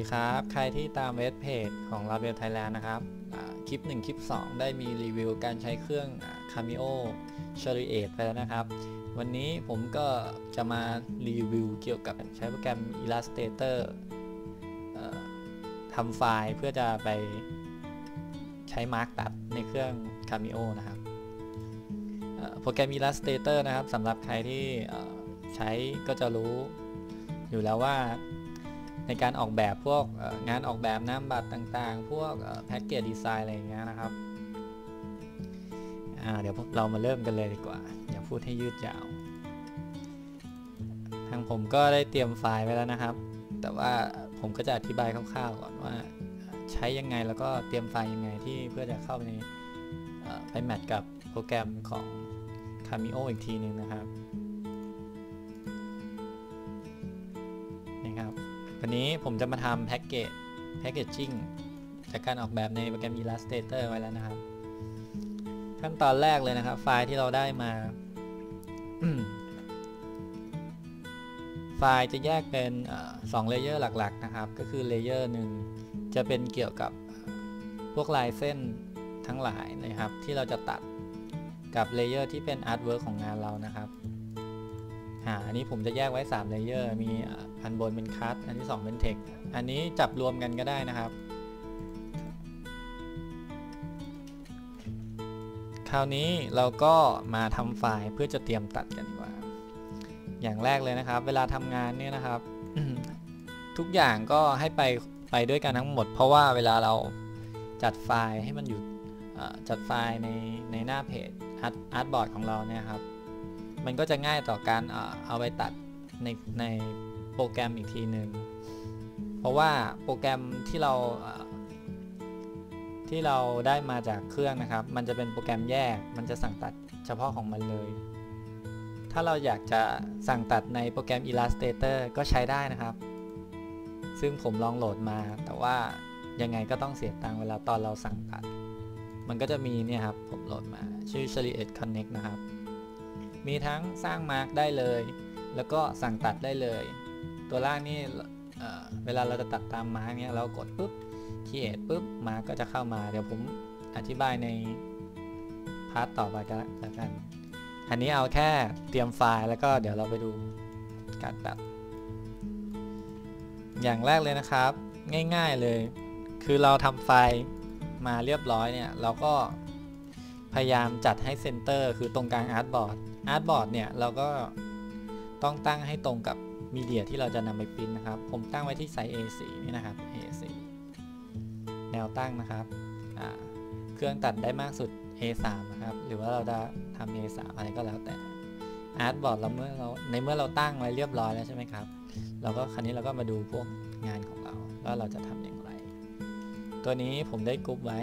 ดีครับ ใครที่ตามเว็บเพจของ l a b e l Thailand นะครับ คลิป 1 คลิป 2 ได้มีรีวิวการใช้เครื่อง Cameo c h a r i a t ไปแล้วนะครับ วันนี้ผมก็จะมารีวิวเกี่ยวกับใช้โปรแกรม Illustrator ทำไฟล์เพื่อจะไปใช้มาร์กตัดในเครื่อง Cameo นะครับโปรแกรม Illustrator นะครับสำหรับใครที่ใช้ก็จะรู้อยู่แล้วว่า ในการออกแบบพวกงานออกแบบน้ำบัตรต่างๆ พวกแพ็กเกจดีไซน์อะไรอย่างเงี้ยนะครับเดี๋ยวเรามาเริ่มกันเลยดีกว่า อย่าพูดให้ยืดยาว ทางผมก็ได้เตรียมไฟล์ไว้แล้วนะครับ แต่ว่าผมก็จะอธิบายคร่าวๆก่อนว่าใช้ยังไงแล้วก็เตรียมไฟล์ยังไงที่เพื่อจะเข้าไปในไปแมทกับโปรแกรมของ Cameo อีกทีหนึ่งนะครับ นะครับ วันนี้ผมจะมาทำแพ็กเกจแพ็กเกจจิ้งจากการออกแบบในโปรแกรม Illustrator ไว้แล้วนะครับ ขั้นตอนแรกเลยนะครับ ไฟล์ที่เราได้มา ไฟล์จะแยกเป็นสองเลเยอร์หลักๆนะครับ ก็คือเลเยอร์หนึ่งจะเป็นเกี่ยวกับพวกลายเส้นทั้งหลายนะครับ ที่เราจะตัดกับเลเยอร์ที่เป็นอาร์ตเวิร์กของงานเรานะครับ อ่าอันนี้ผมจะแยกไว้3เลเยอร์มีอันบนเป็นคัตอันที่ 2 เป็นเทคอันนี้จับรวมกันก็ได้นะครับ คราวนี้เราก็มาทำไฟล์เพื่อจะเตรียมตัดกันดีกว่า อย่างแรกเลยนะครับ เวลาทำงานเนี่ยนะครับ ทุกอย่างก็ให้ไปไปด้วยกันทั้งหมด เพราะว่าเวลาเราจัดไฟล์ให้มันอยู่จัดไฟล์ในในหน้าเพจอาร์ตบอร์ดของเราเนี่ยครับ มันก็จะง่ายต่อการเอาไปตัดในในโปรแกรมอีกทีหนึ่งเพราะว่าโปรแกรมที่เราที่เราได้มาจากเครื่องนะครับ มันจะเป็นโปรแกรมแยก มันจะสั่งตัดเฉพาะของมันเลย ถ้าเราอยากจะสั่งตัดในโปรแกรม Illustrator ก็ใช้ได้นะครับ ซึ่งผมลองโหลดมา แต่ว่ายังไงก็ต้องเสียตังเวลาตอนเราสั่งตัด มันก็จะมีเนี่ยครับ ผมโหลดมาชื่อ c h a r i e t Connect นะครับ มีทั้งสร้างมาร์กได้เลย แล้วก็สั่งตัดได้เลย ตัวล่างนี่เเวลาเราจะตัดตามมาร์กเนี้ยเรากดปุ๊บคีเอทปุ๊บมาร์กก็จะเข้ามาเดี๋ยวผมอธิบายในพาร์ทต่อไปกันแล้วกัน อันนี้เอาแค่เตรียมไฟล์แล้วก็เดี๋ยวเราไปดูการตัด อย่างแรกเลยนะครับ ง่ายๆเลย คือเราทำไฟล์มาเรียบร้อยเนี่ย เราก็ พยายามจัดให้เซนเตอร์คือตรงกลางอาร์ตบอร์ดอาร์ตบอร์ดเนี่ยเราก็ต้องตั้งให้ตรงกับมีเดียที่เราจะนำไปพิมพ์นะครับ ผมตั้งไว้ที่ไซส์ A4 นี่นะครับ A4 แนวตั้งนะครับ เครื่องตัดได้มากสุด A3 นะครับ หรือว่าเราจะทำ A3 อะไรก็แล้วแต่อาร์ตบอร์ดเราเมื่อเราในเมื่อเราตั้งไว้เรียบร้อยแล้วใช่ไหมครับ เราก็ครั้นี้เราก็มาดูพวกงานของเราว่าเราจะทำอย่างไร ตัวนี้ผมได้กรุ๊ปไว้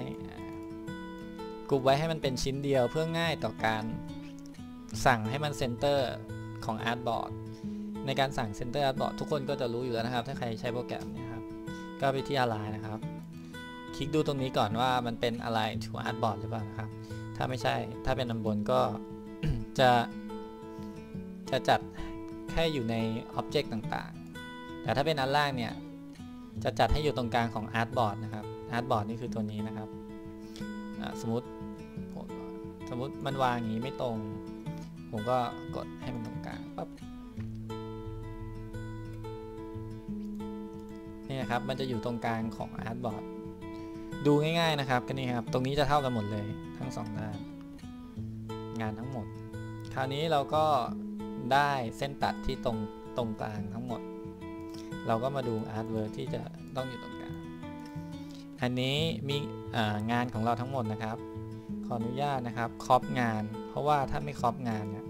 กรุ๊ปไว้ให้มันเป็นชิ้นเดียวเพื่อง่ายต่อการสั่งให้มันเซนเตอร์ของอาร์ตบอร์ดในการสั่งเซนเตอร์อาร์ตบอร์ดทุกคนก็จะรู้อยู่แล้วนะครับ ถ้าใครใช้โปรแกรมนี้ครับ ก็ไปที่อะไรนะครับ คลิกดูตรงนี้ก่อนว่ามันเป็นอะไรถูอาร์ตบอร์ดหรือเปล่านะครับ ถ้าไม่ใช่ถ้าเป็นอันบนก็จะจะจัดแค่อยู่ในอ็อบเจกต์ต่างๆ แต่ถ้าเป็นอันล่างเนี่ย จะจัดให้อยู่ตรงกลางของอาร์ตบอร์ดนะครับอาร์ตบอร์ดนี่คือตัวนี้นะครับ สมมติ สมมติมันวางอย่างนี้ไม่ตรง ผมก็กดให้มันตรงกลางปั๊บนี่นะครับ มันจะอยู่ตรงกลางของอาร์ตบอร์ดดูง่ายๆนะครับก็นี่ครับ ตรงนี้จะเท่ากันหมดเลยทั้งสองด้าน งานทั้งหมด คราวนี้เราก็ได้เส้นตัดที่ตรงตรงกลางทั้งหมด เราก็มาดูอาร์ตเวิร์ที่จะต้องอยู่ตรงกลาง อันนี้มีงานของเราทั้งหมดนะครับ ขออนุญาตนะครับครอปงาน เพราะว่าถ้าไม่ครอปงานเนี่ย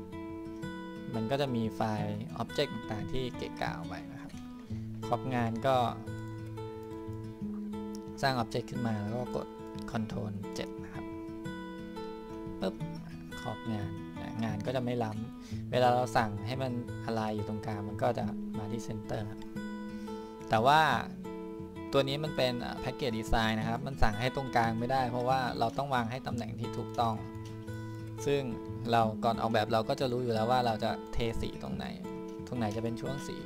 มันก็จะมีไฟล์อ็อบเจกต์ต่างๆที่เกะกะออกไปนะครับครอปงานก็ สร้างอ็อบเจกต์ขึ้นมาแล้วก็กด Ctrl 7 นะครับปึ๊บครอบงานงานก็จะไม่ล้ำเวลาเราสั่งให้มันอะไรอยู่ตรงกลางมันก็จะมาที่เซนเตอร์แต่ว่า ตัวนี้มันเป็นแพ็กเกจดีไซน์นะครับ มันสั่งให้ตรงกลางไม่ได้ เพราะว่าเราต้องวางให้ตำแหน่งที่ถูกต้อง ซึ่งเราก่อนออกแบบเราก็จะรู้อยู่แล้วว่าเราจะเทสีตรงไหน ตรงไหนจะเป็นช่วงสี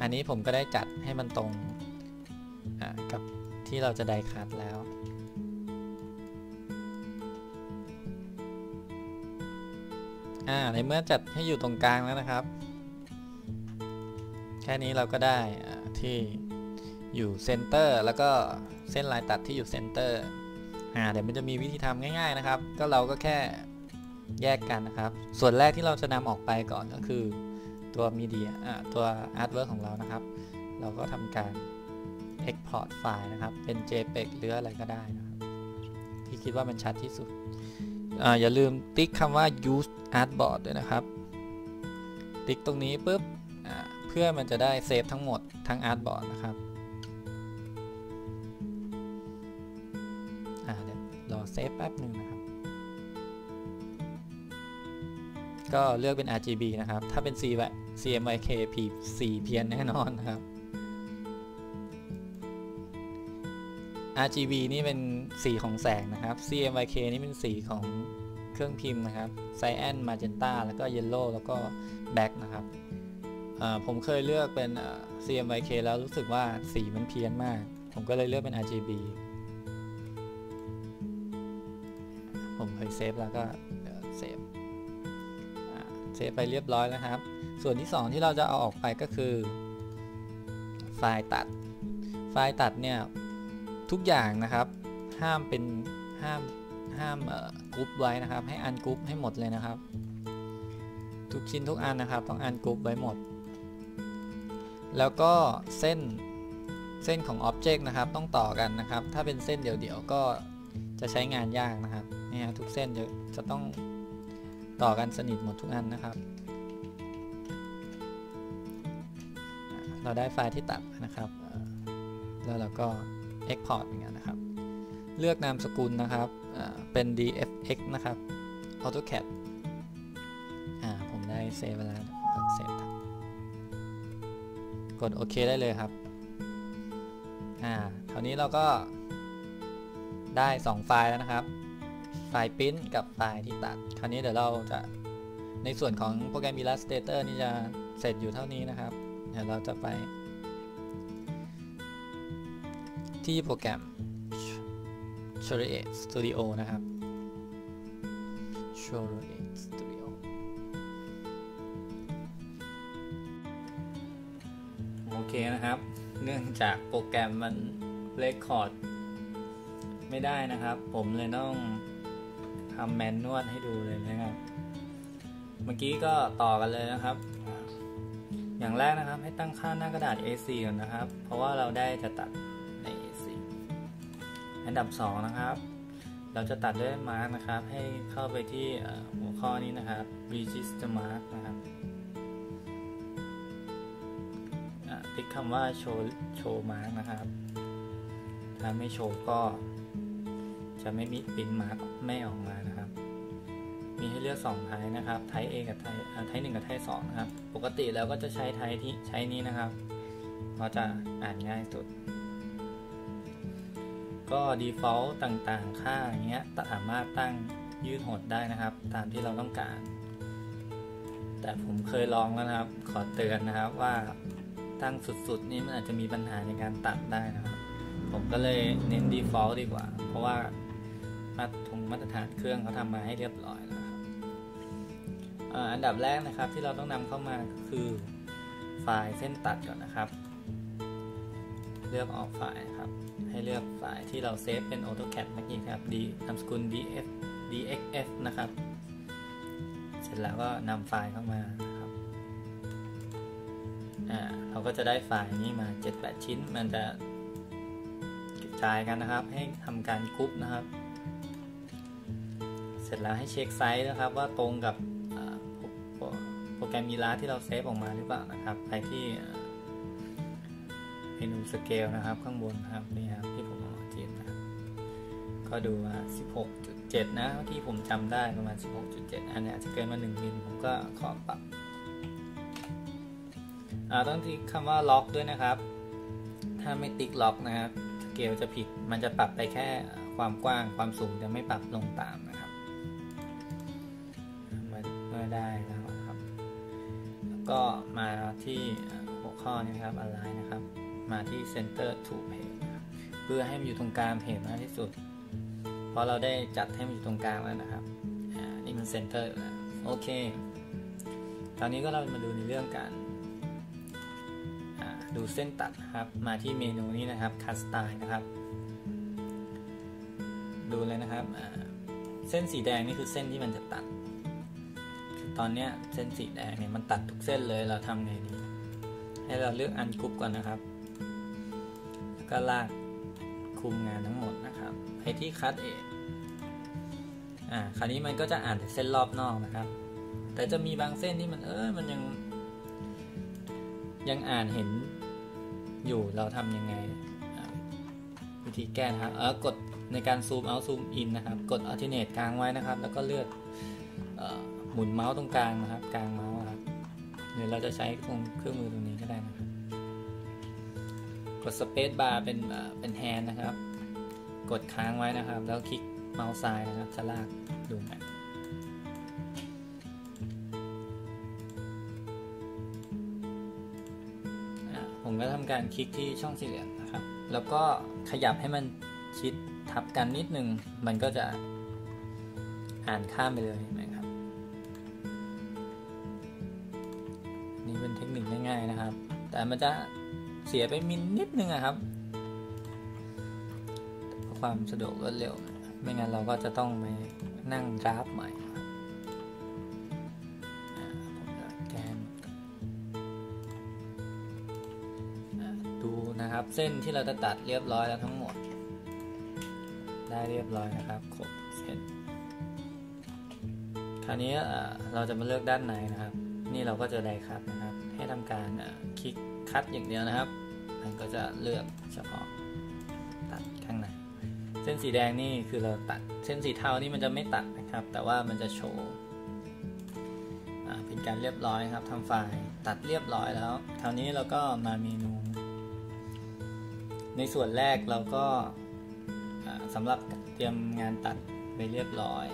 อันนี้ผมก็ได้จัดให้มันตรงกับที่เราจะไดคัดแล้วอ่าในเมื่อจัดให้อยู่ตรงกลางแล้วนะครับ แค่นี้เราก็ได้ที่ อยู่เซนเตอร์แล้วก็เส้นลายตัดที่อยู่เซนเตอร์อ่าเดี๋ยวมันจะมีวิธีทำง่ายๆนะครับ ก็เราก็แค่แยกกันนะครับ ส่วนแรกที่เราจะนำออกไปก่อนก็คือตัวมีเดียอ่าตัวอาร์ตเวิร์กของเรานะครับ เราก็ทำการ Export ไฟล์นะครับ เป็น JPEG หรืออะไรก็ได้นะครับ ที่คิดว่ามันชัดที่สุดออย่าลืมติ๊กคำว่า use artboard ด้วยนะครับ ติ๊กตรงนี้ปุ๊บเพื่อมันจะได้เซฟทั้งหมดทั้ง artboard นะครับ เซฟแป๊บหนึ่งนะครับ ก็เลือกเป็น RGB นะครับ ถ้าเป็น CMYK ผีสีเพี้ยนแน่นอนนะครับ RGB นี่เป็นสีของแสงนะครับ CMYK นี่เป็นสีของเครื่องพิมพ์นะครับ Cyan Magenta แล้วก็ Yellow แล้วก็ Black นะครับ ผมเคยเลือกเป็น CMYK แล้วรู้สึกว่าสีมันเพี้ยนมาก ผมก็เลยเลือกเป็น RGB เซฟแล้วก็เซฟเซฟไปเรียบร้อยแล้วครับ ส่วนที่ 2 ที่เราจะเอาออกไปก็คือ ไฟล์ตัด ไฟล์ตัดเนี่ยทุกอย่างนะครับ ห้ามเป็นห้ามห้ามกรุ๊ปไว้นะครับ ให้อันกรุ๊ปให้หมดเลยนะครับ ทุกชิ้นทุกอันนะครับ ต้องอันกรุ๊ปไว้หมด แล้วก็เส้นเส้นของอ็อบเจกต์นะครับ ต้องต่อกันนะครับ ถ้าเป็นเส้นเดี่ยวๆก็จะใช้งานยากนะครับ นี่ฮะทุกเส้นจะจะต้องต่อกันสนิทหมดทุกอันนะครับ เราได้ไฟล์ที่ตัดนะครับ แล้วเราก็ Export อย่างเงี้ยนะครับ เลือกนามสกุลนะครับเป็น dfx นะครับ AutoCAD อ่าผมได้เซฟเวลาเซฟกดโอเคได้เลยครับอ่าคราวนี้เราก็ได้ 2 ไฟล์แล้วนะครับ ไฟล์พิมพ์กับไฟล์ที่ตัด คราวนี้เดี๋ยวเราจะในส่วนของโปรแกรม Illustrator นี่จะเสร็จอยู่เท่านี้นะครับ เดี๋ยวเราจะไป ที่โปรแกรม c h o r e Studio นะครับ c h o r e Studio โอเคนะครับ เนื่องจากโปรแกรมมันเรคคอร์ดไม่ได้นะครับ ผมเลยต้อง ทำแมนนวดให้ดูเลยนะครับ เมื่อกี้ก็ต่อกันเลยนะครับ อย่างแรกนะครับให้ตั้งค่าหน้ากระดาษ A4 ก่อนนะครับ เพราะว่าเราได้จะตัดใน A4 อันดับ 2 นะครับ เราจะตัดด้วยมาร์กนะครับ ให้เข้าไปที่หัวข้อนี้นะครับ register mark นะครับติ๊กคำว่า show show mark นะครับ ถ้าไม่โชว์ก็จะไม่มีปิ้นมาร์กไม่ออกมานะ เลือก2ไทยนะครับไทย A กับไทยไทย1กับไทย2นะครับ ปกติแล้วก็จะใช้ไทยที่ใช้นี้นะครับเพราะจะอ่านง่ายสุด ก็ default ต่างๆ ค่าอย่างเงี้ยสามารถตั้งยืดหดได้นะครับ ตามที่เราต้องการ แต่ผมเคยลองแล้วนะครับ ขอเตือนนะครับว่าตั้งสุดๆ นี้มันอาจจะมีปัญหาในการตัดได้นะครับ ผมก็เลยเน้น default ดีกว่า เพราะว่ามาตรฐานเครื่องเขาทำมาให้เรียบร้อยแล้ว อันดับแรกนะครับที่เราต้องนำเข้ามาก็คือไฟล์เส้นตัดก่อนนะครับ เลือกออกไฟล์ครับ ให้เลือกไฟล์ที่เราเซฟเป็น AutoCAD เมื่อกี้ครับ d นามสกุล df dxf นะครับ เสร็จแล้วก็นำไฟล์เข้ามาครับอ่าเราก็จะได้ไฟล์นี้มา 7-8 ชิ้น มันจะกระจายกันนะครับ ให้ทำการกรุ๊ปนะครับ เสร็จแล้วให้เช็คไซส์นะครับว่าตรงกับ แกรมมีลาที่เราเซฟออกมาหรือเปล่านะครับ ไปที่เมนูสเกลนะครับ ข้างบนครับนี่ครับที่ผมเอาจิ้มนะครับก็ดูว่า 16.7 นะที่ผมจำได้ประมาณ 16.7 อันนี้อาจจะเกินมา 1มิลผมก็ขอปรับต้องที่คำว่าล็อกด้วยนะครับ ถ้าไม่ติ๊กล็อกนะครับสเกลจะผิดมันจะปรับไปแค่ความกว้างความสูงจะไม่ปรับลงตามนะครับมื่อได้แล้ว ก็มาที่หัวข้อนี้ครับอะไรนะครับ มาที่ center to page พื่อให้มันอยู่ตรงกลางเพจมากที่สุด เพราะเราได้จัดให้มันอยู่ตรงกลางแล้วนะครับนี่มันเซนเตอร์แล้วโอเคคราวนี้ก็เรามาดูในเรื่องการดูเส้นตัดครับ มาที่เมนูนี้นะครับคัสตายนะครับ ดูเลยนะครับ เส้นสีแดงนี่คือเส้นที่มันจะตัด ตอนนี้เส้นสีแดงเนี่ยมันตัดทุกเส้นเลยเราทำไงดี ให้เราเลือกอันกรุ๊ปก่อนนะครับ แล้วก็ลากคุมงานทั้งหมดนะครับให้ที่คัดเองอ่าคราวนี้มันก็จะอ่านเส้นรอบนอกนะครับ แต่จะมีบางเส้นที่มันเออมันยัง ยังอ่านเห็นอยู่เราทำยังไงวิธีแก้นะครับเออกดในการซูมเอาซูมอินนะครับ กดอัลเทเนตกลางไว้นะครับ แล้วก็เลือก หมุนเมาส์ตรงกลางนะครับ กลางเมาส์ครับหรือเราจะใช้ตรงเครื่องมือตรงนี้ก็ได้นะครับ กดสเปซบาร์เป็นเป็นแฮนนะครับ กดค้างไว้นะครับ แล้วคลิกเมาส์ซ้ายนะครับจะลากดูไหมผมก็ทำการคลิกที่ช่องสี่เหลี่ยมนะครับ แล้วก็ขยับให้มันชิดทับกันนิดนึง มันก็จะอ่านข้ามไปเลย เป็นเทคนิคง่ายๆนะครับ แต่มันจะเสียไปมินนิดนึงนะครับเพื่อความสะดวกรวดเร็ว ไม่งั้นเราก็จะต้องไปนั่งราฟใหม่ดูนะครับ เส้นที่เราจะตัดเรียบร้อยแล้วทั้งหมด ได้เรียบร้อยนะครับครบเส้นคราวนี้เราจะมาเลือกด้านไหนนะครับ นี่เราก็จะได้คัดนะครับ ให้ทำการคลิกคัดอย่างเดียวนะครับ มันก็จะเลือกเฉพาะตัดข้างในเส้นสีแดงนี่คือเราตัดเส้นสีเทานี่มันจะไม่ตัดนะครับ แต่ว่ามันจะโชว์เป็นการเรียบร้อยครับทำไฟล์ตัดเรียบร้อยแล้วคราวนี้เราก็มาเมนู ในส่วนแรกเราก็สำหรับเตรียมงานตัดไปเรียบร้อย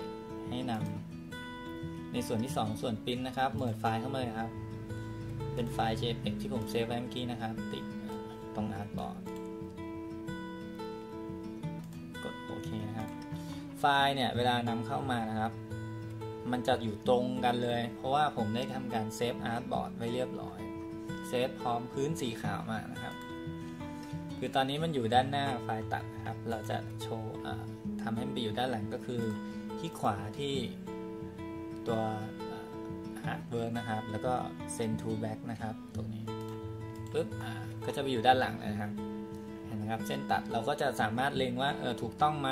ให้นำในส่วนที่ 2 ส่วนปิ้นนะครับเมิดไฟล์เข้ามาเลยครับ เป็นไฟล์ JPEG ที่ผมเซฟไว้เมื่อกี้นะครับ ติดตรงอาร์ตบอร์ดกดโอเคนะครับ ไฟล์เนี่ยเวลานำเข้ามานะครับ มันจะอยู่ตรงกันเลย เพราะว่าผมได้ทำการเซฟอาร์ตบอร์ดไว้เรียบร้อยเซฟพร้อมพื้นสีขาวมานะครับ คือตอนนี้มันอยู่ด้านหน้าไฟล์ตัดนะครับ เราจะโชว์ทำให้มันไปอยู่ด้านหลังก็คือที่ขวาที่ตัว hard work นะครับ แล้วก็ send to back นะครับ ตรงนี้ปึ๊บก็จะไปอยู่ด้านหลังนะครับ เห็นไหมครับ เส้นตัดเราก็จะสามารถเล็งว่าเออถูกต้องไหม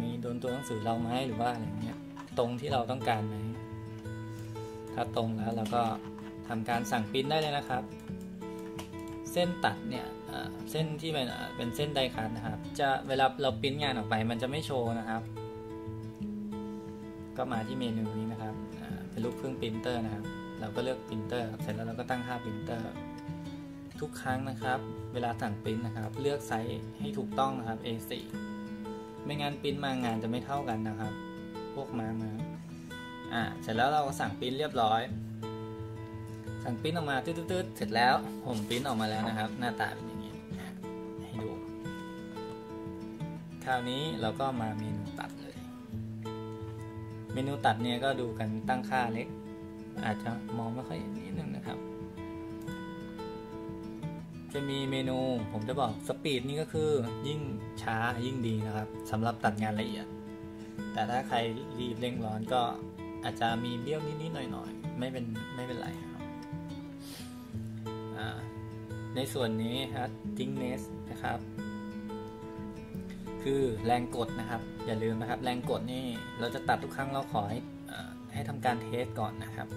มีโดนตัวหนังสือเราไหมหรือว่าอะไรเงี้ย ตรงที่เราต้องการไหม ถ้าตรงแล้วเราก็ทำการสั่งพิมพ์ได้เลยนะครับ เส้นตัดเนี่ยเส้นที่เป็นเป็นเส้นไดคัทนะครับ จะเวลาเราพิมพ์งานออกไป มันจะไม่โชว์นะครับ ก็มาที่เมนูนี้นะครับ เป็นรูปเครื่องพิมพ์เตอร์นะครับ เราก็เลือกพิมพ์เตอร์เสร็จแล้วเราก็ตั้งค่าพิมพ์เตอร์ทุกครั้งนะครับ เวลาสั่งพิมพ์นะครับ เลือกไซส์ให้ถูกต้องนะครับ A4 ไม่งั้นพิมพ์มางานจะไม่เท่ากันนะครับ พวกมามาอ่าเสร็จแล้วเราก็สั่งพิมพ์เรียบร้อย สั่งพิมพ์ออกมาตืดๆเสร็จแล้วผมพิมพ์ออกมาแล้วนะครับ หน้าตาเป็นอย่างนี้ให้ดู คราวนี้เราก็มาเมน มนูตัดเนี่ยก็ดูกันตั้งค่าเล็ก อาจจะมองไม่ค่อยนิดนึงนะครับ จะมีเมนูผมจะบอกสปีดนี่ก็คือยิ่งช้ายิ่งดีนะครับสำหรับตัดงานละเอียด แต่ถ้าใครรีบเร่งร้อนก็อาจจะมีเบี้ยวนิดๆหน่อยๆ ไม่เป็นไม่เป็นไรในส่วนนี้ครับ thickness นะครับ คือแรงกดนะครับ อย่าลืมนะครับ แรงกดนี่เราจะตัดทุกครั้งเราขอให้ให้ทำการเทสก่อนนะครับ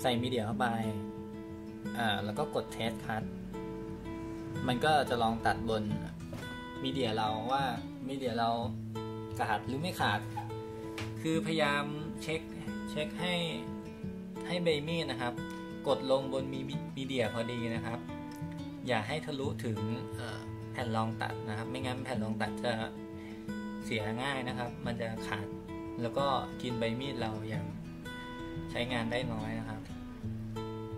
ใส่มีเดียเข้าไปแล้วก็กดเทสคัทมันก็จะลองตัดบนมีเดียเราว่ามีเดียเราขาดหรือไม่ขาด คือพยายามเช็คเช็คให้ให้เบมี่นะครับ กดลงบนมีมีเดียพอดีนะครับ อย่าให้ทะลุถึง แผ่นรองตัดนะครับ ไม่งั้นแผ่นรองตัดจะเสียง่ายนะครับ มันจะขาดแล้วก็กินใบมีดเราอย่างใช้งานได้น้อยนะครับ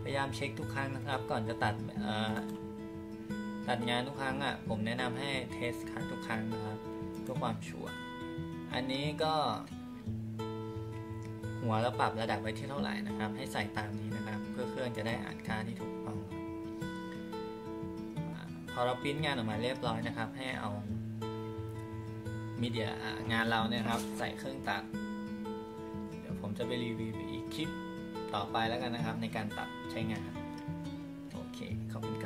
พยายามเช็คทุกครั้งนะครับ ก่อนจะตัดตัดงานทุกครั้งอะผมแนะนำให้เทสคัททุกครั้งนะครับเพื่อความชัวร์อันนี้ก็ หัวเราปรับระดับไว้ที่เท่าไหร่นะครับ ให้ใส่ตามนี้นะครับ เพื่อเครื่องจะได้อ่านค่าที่ถูก พอเราปริ้นงานออกมาเรียบร้อยนะครับ ให้เอามีเดียงานเราเนี่ยครับ ใส่เครื่องตัด เดี๋ยวผมจะไปรีวิวอีกคลิปต่อไปแล้วกันนะครับ ในการตัดใช้งาน โอเคขอบคุณครับ